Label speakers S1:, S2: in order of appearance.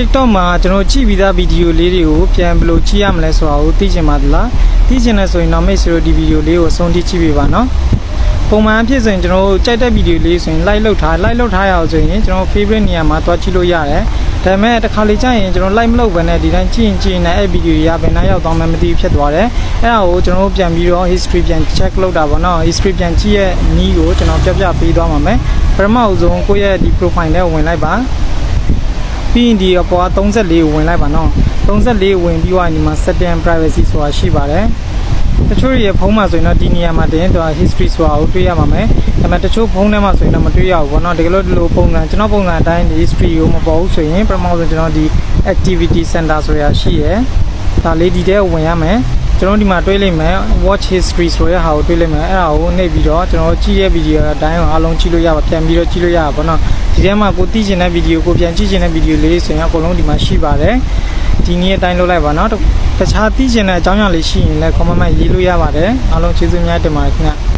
S1: TikTok မှာကျွန်တော်ကြည့်ပြီးသားဗီဒီယိုလေးတွေကိုပြန်ဘယ်လိုကြည့်ရမလဲဆိုတာကိုသိချင်ပါသလားသိချင်တယ်ဆိုရင်တော့မိတ်ဆွေတို့ဒီဗီဒီယိုလေးကိုအဆုံးထိကြည့်ပေးပါနော်ပုံမှန်အဖြစ်ဆိုရင်ကျွန်တော်တို့ကြိုက်တဲ့ဗီဒီယိုလေးဆိုရင် like လုပ်ထား like လုပ်ထားရအောင်ဆိုရင်ကျွန်တော် favorite နေရာမှာသွားကြည့်လို့ရတယ်ဒါပေမဲ့တစ်ခါလေကြာရင်ကျွန်တော် like မလုပ်ဘဲနဲ့ဒီတိုင်းကြည့်ရင်ကြည့်ရင်လည်းအဲ့ဗီဒီယိုတွေကဘယ်နှရောက်သွားမှမသိဘူးဖြစ်သွားတယ်အဲ့ဒါကိုကျွန်တော်တို့ပြန်ပြီးတော့ history ပြန် check လုပ်တာပေါ့နော် history ပြန်ကြည့်ရဲ့နည်းကိုကျွန်တော်ပြပြပေးသွားမှာမယ်ပထမအဆုံးကိုယ့်ရဲ့ဒီ profile ထဲဝင်လိုက်ပါ ပြီးရင်ဒီအပေါ်က34ကိုဝင်လိုက်ပါနော်34ဝင်ပြီးတော့ဒီမှာ setting privacy ဆိုတာရှိပါတယ်တချို့ရဲ့ဖုန်းမှာဆိုရင်တော့ဒီနေရာမှာတင်တော့ history ဆိုတာကိုတွေ့ရမှာမယ်ဒါပေမဲ့တချို့ဖုန်းထဲမှာဆိုရင်တော့မတွေ့ရဘူးပေါ့နော်တကယ်လို့ဒီလိုပုံစံကျွန်တော်ပုံစံအတိုင်းဒီ history ကိုမပေါ်ဘူးဆိုရင်ပထမဆုံးကျွန်တော်ဒီ activity center ဆိုတာရှိရယ်ဒါလေးဒီထဲကိုဝင်ရမယ်ကျွန်တော်ဒီမှာတွေ့လိမ့်မယ် watch history ဆိုတဲ့ဟာကိုတွေ့လိမ့်မယ်အဲ့ဒါကိုနှိပ်ပြီးတော့ကျွန်တော်ကြည့်တဲ့ဗီဒီယိုအတိုင်းကိုအားလုံးကြည့်လို့ရပါပြန်ပြီးတော့ကြည့်လို့ရပါဘောနော် ဒီထဲမှာကိုသိချင်တဲ့ဗီဒီယိုကိုပြန်ကြည့်ချင်တဲ့ဗီဒီယိုလေးဆိုရင်အကုန်လုံးဒီမှာရှိပါတယ်ဒီနည်းအတိုင်းလုပ်လိုက်ပါနော်တခြားသိချင်တဲ့အကြောင်းအရာလေးရှိရင်လည်း comment မှာရေးလို့ရပါတယ်အားလုံးကျေးဇူးများတင်ပါတယ်ခင်ဗျ